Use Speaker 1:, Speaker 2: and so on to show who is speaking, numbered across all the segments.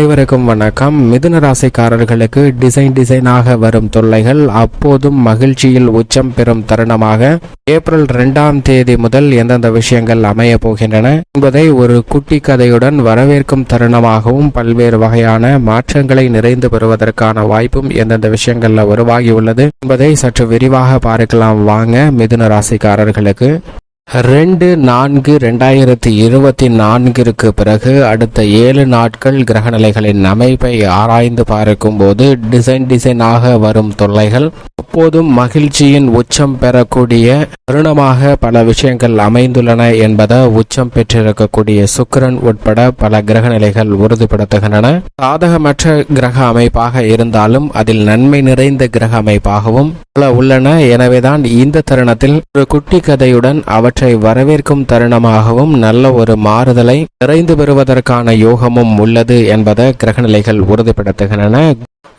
Speaker 1: அனைவருக்கும் வணக்கம். மிதுன ராசிக்காரர்களுக்கு டிசைன் டிசைனாக வரும் தொல்லைகள் அப்போதும் மகிழ்ச்சியில் உச்சம் பெறும் தருணமாக ஏப்ரல் இரண்டாம் தேதி முதல் எந்தெந்த விஷயங்கள் அமைய போகின்றன என்பதை ஒரு குட்டி கதையுடன் வரவேற்கும் தருணமாகவும் பல்வேறு வகையான மாற்றங்களை நிறைந்து பெறுவதற்கான வாய்ப்பும் எந்தெந்த விஷயங்கள்ல உருவாகியுள்ளது என்பதை சற்று விரிவாக பார்க்கலாம். வாங்க மிதுன ராசிக்காரர்களுக்கு. ரெண்டு நான்கு ரெண்டாயிரத்தி இருபத்தி நான்கிற்கு பிறகு அடுத்த ஏழு நாட்கள் கிரகநிலைகளின் அமைப்பை ஆராய்ந்து பார்க்கும்போது டிசைன் டிசைனாக வரும் தொல்லைகள் எப்போதும் மகிழ்ச்சியின் உச்சம் பெறக்கூடிய தருணமாக பல விஷயங்கள் அமைந்துள்ளன என்பதை உச்சம் பெற்றிருக்கக்கூடிய சுக்கிரன் உட்பட பல கிரகநிலைகள் உறுதிப்படுத்துகின்றன. சாதகமற்ற கிரக அமைப்பாக இருந்தாலும் அதில் நன்மை நிறைந்த கிரக அமைப்பாகவும் பல உள்ளன. எனவேதான் இந்த தருணத்தில் ஒரு குட்டி கதையுடன் அவற்றை வரவேற்கும் தருணமாகவும் நல்ல ஒரு மாறுதலை நிறைந்து பெறுவதற்கான யோகமும் உள்ளது என்பதை கிரகநிலைகள் உறுதிப்படுத்துகின்றன.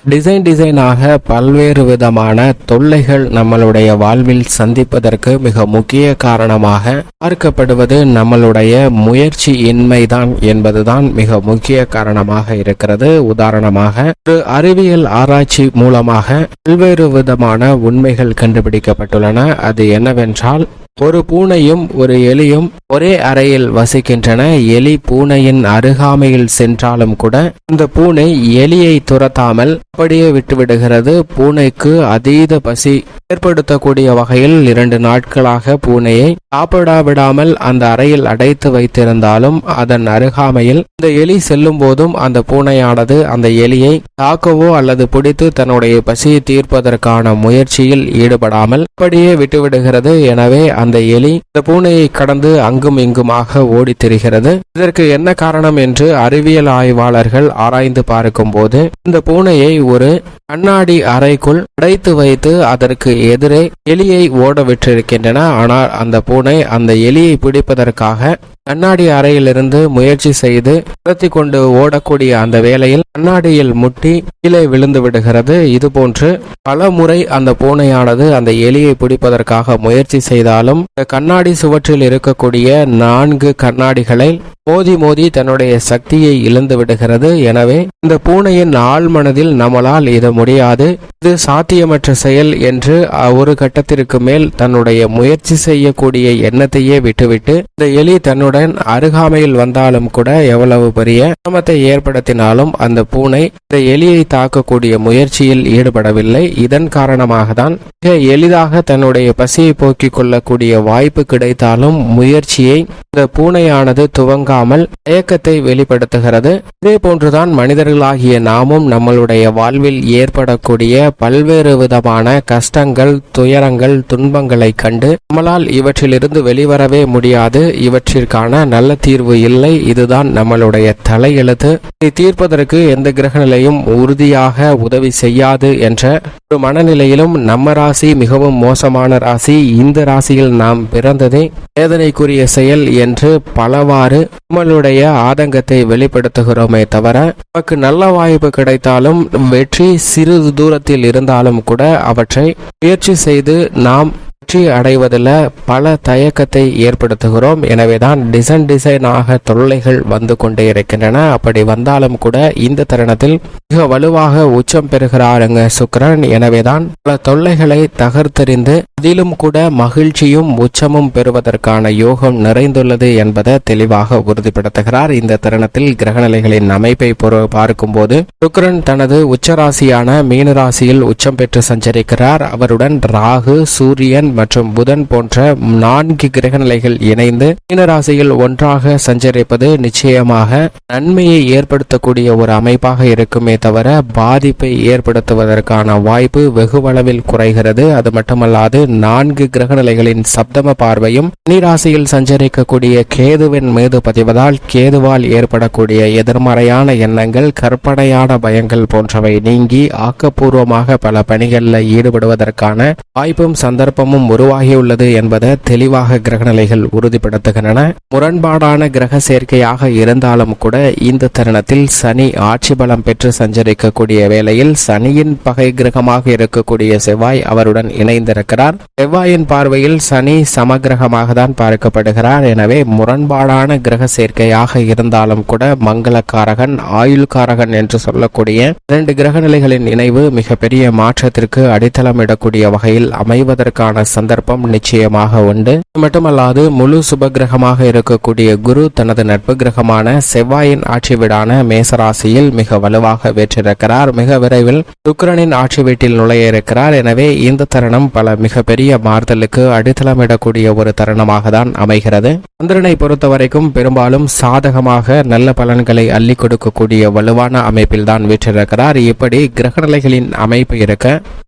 Speaker 1: டிசைன் டிசைனாக பல்வேறு விதமான தொல்லைகள் நம்மளுடைய வாழ்வில் சந்திப்பதற்கு மிக முக்கிய காரணமாக பார்க்கப்படுவது நம்மளுடைய முயற்சி இன்மைதான் என்பதுதான் மிக முக்கிய காரணமாக இருக்கிறது. உதாரணமாக ஒரு அறிவியல் ஆராய்ச்சி மூலமாக பல்வேறு விதமான உண்மைகள் கண்டுபிடிக்கப்பட்டுள்ளன. அது என்னவென்றால் ஒரு பூனையும் ஒரு எலியும் ஒரே அறையில் வசிக்கின்றன. எலி பூனையின் அருகாமையில் சென்றாலும் கூட இந்த பூனை எலியை துரத்தாமல் அப்படியே விட்டுவிடுகிறது. பூனைக்கு அதீத பசி ஏற்படுத்தக்கூடிய வகையில் இரண்டு நாட்களாக பூனையை சாப்பிடாவிடாமல் அந்த அறையில் அடைத்து வைத்திருந்தாலும் அதன் அருகாமையில் இந்த எலி செல்லும் போதும் அந்த பூனையானது அந்த எலியை தாக்கவோ அல்லது பிடித்து தன்னுடைய பசியை தீர்ப்பதற்கான முயற்சியில் ஈடுபடாமல் அப்படியே விட்டுவிடுகிறது. எனவே அந்த எலி இந்த பூனையை கடந்து அங்கும் இங்குமாக ஓடித் திரிகிறது. இதற்கு என்ன காரணம் என்று அறிவியல் ஆய்வாளர்கள் ஆராய்ந்து பார்க்கும்போது இந்த பூனையை ஒரு கண்ணாடி அறைக்குள் அடைத்து வைத்து அதற்கு எதிரே எலியை ஓட விட்டிருக்கின்றன. ஆனால் அந்த பூனை அந்த எலியை பிடிப்பதற்காக கண்ணாடி அறையிலிருந்து முயற்சி செய்து துரத்தி கொண்டு ஓடக்கூடிய அந்த வேளையில் கண்ணாடியில் முட்டி கீழே விழுந்து விடுகிறது. இதுபோன்று பல முறை அந்த பூனையானது அந்த எலியை பிடிப்பதற்காக முயற்சி செய்தாலும் இந்த கண்ணாடி சுவற்றில் இருக்கக்கூடிய நான்கு கண்ணாடிகளை மோதி மோதி தன்னுடைய சக்தியை இழந்து விடுகிறது. எனவே இந்த பூனையின் ஆழ்மனதில் நம்மளால் இது முடியாது. இது சாத்தியமற்ற செயல் என்று ஒரு கட்டத்திற்கு மேல் தன்னுடைய முயற்சி செய்யக்கூடிய எண்ணத்தையே விட்டுவிட்டு இந்த எலி தன்னுடன் அருகாமையில் வந்தாலும் கூட எவ்வளவு பெரிய சிரமத்தை ஏற்படுத்தினாலும் அந்த பூனை இந்த எலியை தாக்கக்கூடிய முயற்சியில் ஈடுபடவில்லை. இதன் காரணமாக தான் மிக எளிதாக தன்னுடைய பசியை போக்கிக் கொள்ளக்கூடிய வாய்ப்பு கிடைத்தாலும் முயற்சியை இந்த பூனையானது துவங்க துவங்காமல் தயக்கத்தை வெளிப்படுத்துகிறது. இதே போன்றுதான் மனிதர்களாகிய நாமும் நம்மளுடைய வாழ்வில் ஏற்படக்கூடிய பல்வேறு விதமான கஷ்டங்கள் துயரங்கள் துன்பங்களை கண்டு நம்மளால் இவற்றிலிருந்து வெளிவரவே முடியாது. இவற்றிற்கான நல்ல தீர்வு இல்லை. இதுதான் நம்மளுடைய தலையெழுத்து. இதை தீர்ப்பதற்கு எந்த கிரகநிலையும் உறுதியாக உதவி செய்யாது என்ற ஒரு மனநிலையிலும் நம்ம ராசி மிகவும் மோசமான ராசி. இந்த ராசியில் நாம் பிறந்ததே வேதனைக்குரிய செயல் என்று பலவாறு நம்மளுடைய ஆதங்கத்தை வெளிப்படுத்துகிறோமே தவிர நமக்கு நல்ல வாய்ப்பு கிடைத்தாலும் வெற்றி சிறிது தூரத்தில் இருந்தாலும் கூட அவற்றை முயற்சி செய்து நாம் வெற்றி அடைவதில் பல தயக்கத்தை ஏற்படுத்துகிறோம். எனவேதான் டிசைன் டிசைனாக தொல்லைகள் வந்து கொண்டே இருக்கின்றன. அப்படி வந்தாலும் கூட இந்த தருணத்தில் மிக வலுவாக உச்சம் பெறுகிறாருங்க சுக்கரன். எனவேதான் பல தொல்லைகளை தகர்த்தெறிந்து அதிலும் கூட மகிழ்ச்சியும் உச்சமும் பெறுவதற்கான யோகம் நிறைந்துள்ளது என்பதை தெளிவாக உறுதிப்படுத்துகிறார். இந்த தருணத்தில் கிரகநிலைகளின் அமைப்பை பார்க்கும்போது சுக்கரன் தனது உச்சராசியான மீனராசியில் உச்சம் பெற்று சஞ்சரிக்கிறார். அவருடன் ராகு சூரியன் மற்றும் புதன் போன்ற நான்கு கிரகநிலைகள் இணைந்து மீனராசியில் ஒன்றாக சஞ்சரிப்பது நிச்சயமாக நன்மையை ஏற்படுத்தக்கூடிய ஒரு அமைப்பாக இருக்குமே தவிர பாதிப்பை ஏற்படுத்துவதற்கான வாய்ப்பு வெகுவளவில் குறைகிறது. அது மட்டுமல்லாது நான்கு கிரகநிலைகளின் சப்தம பார்வையும் நீராசியில் சஞ்சரிக்கக்கூடிய கேதுவின் மீது பதிவதால் கேதுவால் ஏற்படக்கூடிய எதிர்மறையான எண்ணங்கள் கற்பனையான பயங்கள் போன்றவை நீங்கி ஆக்கப்பூர்வமாக பல பணிகளில் ஈடுபடுவதற்கான வாய்ப்பும் சந்தர்ப்பமும் கிரகமும் உருவாகியுள்ளது என்பதை தெளிவாக கிரகநிலைகள் உறுதிப்படுத்துகின்றன. முரண்பாடான கிரக சேர்க்கையாக இருந்தாலும் கூட இந்த தருணத்தில் சனி ஆட்சி பலம் பெற்று சஞ்சரிக்கக்கூடிய வேளையில் சனியின் பகை கிரகமாக இருக்கக்கூடிய செவ்வாய் அவருடன் இணைந்திருக்கிறார். செவ்வாயின் பார்வையில் சனி சமகிரகமாக தான் பார்க்கப்படுகிறார். எனவே முரண்பாடான கிரக சேர்க்கையாக இருந்தாலும் கூட மங்களக்காரகன் ஆயுள்காரகன் என்று சொல்லக்கூடிய இரண்டு கிரக நிலைகளின் இணைவு மிகப்பெரிய மாற்றத்திற்கு அடித்தளமிடக்கூடிய வகையில் அமைவதற்கான சந்தர்ப்பம் நிச்சயமாக உண்டு. மட்டுமல்லாது முழு சுபகிரகமாக இருக்கக்கூடிய குரு தனது நட்பு கிரகமான செவ்வாயின் ஆட்சி வீடான மேசராசியில் மிக வலுவாக வெற்றிருக்கிறார். மிக விரைவில் சுக்கிரனின் ஆட்சி வீட்டில் நுழைய இருக்கிறார். எனவே இந்த தருணம் பல மிகப்பெரிய மாறுதலுக்கு அடித்தளமிடக்கூடிய ஒரு தருணமாக தான் அமைகிறது. சந்திரனை பொறுத்தவரைக்கும் பெரும்பாலும் சாதகமாக நல்ல பலன்களை அள்ளி கொடுக்கக்கூடிய வலுவான அமைப்பில் தான் வீற்றிருக்கிறார். இப்படி கிரகநிலைகளின் அமைப்பு இருக்க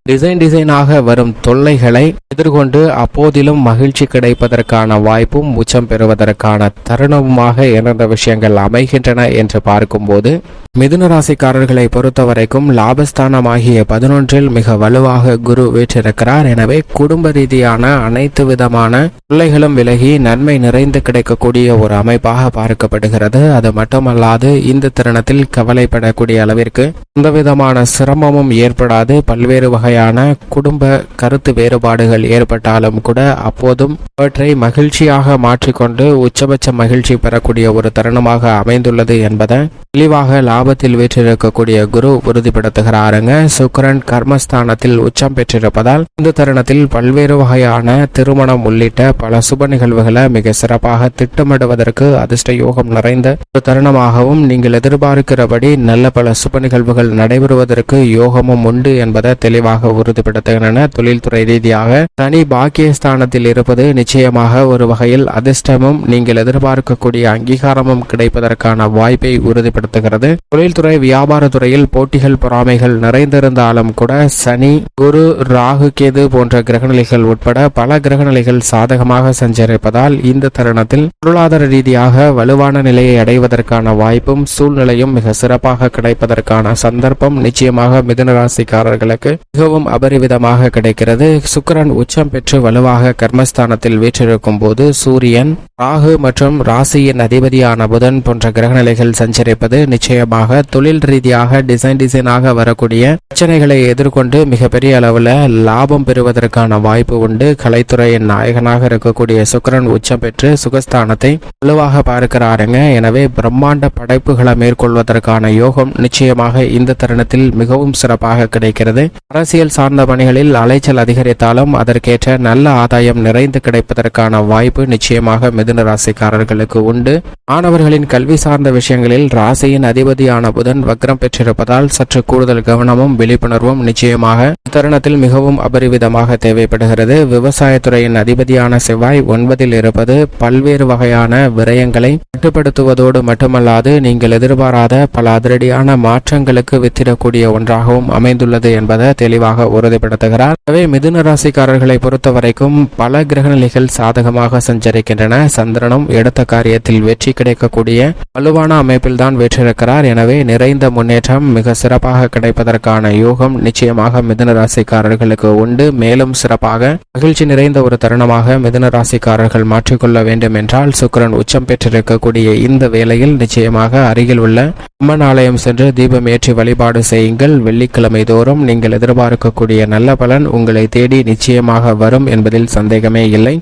Speaker 1: டிசைன் டிசைனாக வரும் தொல்லைகளை கொண்டு அப்போதிலும் மகிழ்ச்சி கிடைப்பதற்கான வாய்ப்பும் உச்சம் பெறுவதற்கான தருணமுமாக இணைந்த விஷயங்கள் அமைகின்றன என்று பார்க்கும்போது மிதுன ராசிக்காரர்களை பொறுத்தவரைக்கும் லாபஸ்தானமாகிய பதினொன்றில் மிக வலுவாக குரு வீற்றிருக்கிறார். எனவே குடும்ப ரீதியான அனைத்து விதமான பிள்ளைகளும் விலகி நன்மை நிறைந்து கிடைக்கக்கூடிய ஒரு அமைப்பாக பார்க்கப்படுகிறது. அது மட்டுமல்லாது இந்த தருணத்தில் கவலைப்படக்கூடிய அளவிற்கு எந்த விதமான சிரமமும் ஏற்படாது. பல்வேறு வகையான குடும்ப கருத்து வேறுபாடுகள் ஏற்பட்டாலும் கூட அப்போதும் அவற்றை மகிழ்ச்சியாக மாற்றிக்கொண்டு உச்சபட்ச மகிழ்ச்சி பெறக்கூடிய ஒரு தருணமாக அமைந்துள்ளது என்பதை தெளிவாக லாபத்தில் வீற்றிருக்கக்கூடிய குரு உறுதிப்படுத்துகிறாருங்க. சுக்கரன் கர்மஸ்தானத்தில் உச்சம் பெற்றிருப்பதால் இந்த தருணத்தில் பல்வேறு வகையான திருமணம் உள்ளிட்ட பல சுப நிகழ்வுகளை மிக சிறப்பாக திட்டமிடுவதற்கு அதிர்ஷ்ட யோகம் நிறைந்த ஒரு தருணமாகவும் நீங்கள் எதிர்பார்க்கிறபடி நல்ல பல சுப நிகழ்வுகள் நடைபெறுவதற்கு யோகமும் உண்டு என்பதை தெளிவாக உறுதிப்படுத்துகின்றன. தொழில்துறை ரீதியாக தனி பாக்கியஸ்தானத்தில் இருப்பது நிச்சயமாக ஒரு வகையில் அதிர்ஷ்டமும் நீங்கள் எதிர்பார்க்கக்கூடிய அங்கீகாரமும் கிடைப்பதற்கான வாய்ப்பை உறுதிப்படுத்துகிறது. தொழில்துறை வியாபாரத்துறையில் போட்டிகள் பொறாமைகள் நிறைந்திருந்தாலும் கூட சனி குரு ராகு கேது போன்ற கிரகநிலைகள் உட்பட பல கிரகநிலைகள் சாதகமாக சஞ்சரிப்பதால் இந்த தருணத்தில் பொருளாதார ரீதியாக வலுவான நிலையை அடைவதற்கான வாய்ப்பும் சூழ்நிலையும் மிக சிறப்பாக கிடைப்பதற்கான சந்தர்ப்பம் நிச்சயமாக மிதனராசிக்காரர்களுக்கு மிகவும் அபரிவிதமாக கிடைக்கிறது. சுக்கிரன் உச்சம் பெற்று வலுவாக கர்மஸ்தானத்தில் வீற்றிருக்கும் போது சூரியன் ராகு மற்றும் ராசியின் அதிபதியான புதன் போன்ற கிரகநிலைகள் சஞ்சரிப்பது நிச்சயமாக தொழில் ரீதியாக டிசைன் டிசைனாக வரக்கூடிய பிரச்சனைகளை எதிர்கொண்டு மிகப்பெரிய அளவில் லாபம் பெறுவதற்கான வாய்ப்பு உண்டு. கலைத்துறையின் நாயகனாக இருக்கக்கூடிய சுக்கிரன் உச்சம் பெற்று சுகஸ்தானத்தை வலுவாக பார்க்கிறாருங்க. எனவே பிரம்மாண்ட படைப்புகளை மேற்கொள்வதற்கான யோகம் நிச்சயமாக இந்த தருணத்தில் மிகவும் சிறப்பாக கிடைக்கிறது. அரசியல் சார்ந்த பணிகளில் அலைச்சல் அதிகரித்தாலும் அதற்கு அதற்கேற்ற நல்ல ஆதாயம் நிறைந்து கிடைப்பதற்கான வாய்ப்பு நிச்சயமாக மிதுன ராசிக்காரர்களுக்கு உண்டு. மாணவர்களின் கல்வி சார்ந்த விஷயங்களில் ராசியின் அதிபதியான புதன் வக்ரம் பெற்றிருப்பதால் சற்று கூடுதல் கவனமும் விழிப்புணர்வும் நிச்சயமாக தருணத்தில் மிகவும் அபரிவிதமாக தேவைப்படுகிறது. விவசாயத்துறையின் அதிபதியான செவ்வாய் ஒன்பதில் இருப்பது பல்வேறு வகையான விரயங்களை கட்டுப்படுத்துவதோடு மட்டுமல்லாது நீங்கள் எதிர்பாராத பல அதிரடியான மாற்றங்களுக்கு வித்திடக்கூடிய ஒன்றாகவும் அமைந்துள்ளது என்பதை தெளிவாக உறுதிப்படுத்துகிறார். எனவே மிதுன ராசிக்காரர்களை பொறுத்தவரைக்கும் பல கிரகநிலைகள் சாதகமாக சஞ்சரிக்கின்றன. சந்திரனும் எடுத்த காரியத்தில் வெற்றி கிடைக்கக்கூடிய வலுவான அமைப்பில் தான் வெற்றிருக்கிறார் எனவே நிறைந்த முன்னேற்றம் மிக சிறப்பாக கிடைப்பதற்கான யோகம் நிச்சயமாக மிதுன ராசிக்காரர்களுக்கு உண்டு. மேலும் சிறப்பாக மகிழ்ச்சி நிறைந்த ஒரு தருணமாக மிதுன ராசிக்காரர்கள் மாற்றிக்கொள்ள வேண்டும் என்றால் சுக்கிரன் உச்சம் பெற்றிருக்கக்கூடிய இந்த வேளையில் நிச்சயமாக அருகில் உள்ள அம்மன் ஆலயம் சென்று தீபம் ஏற்றி வழிபாடு செய்யுங்கள். வெள்ளிக்கிழமை தோறும் நீங்கள் எதிர்பார்க்கக்கூடிய நல்ல பலன் உங்களை தேடி நிச்சயமாக வரும் என்பதில் சந்தேகமே இல்லை.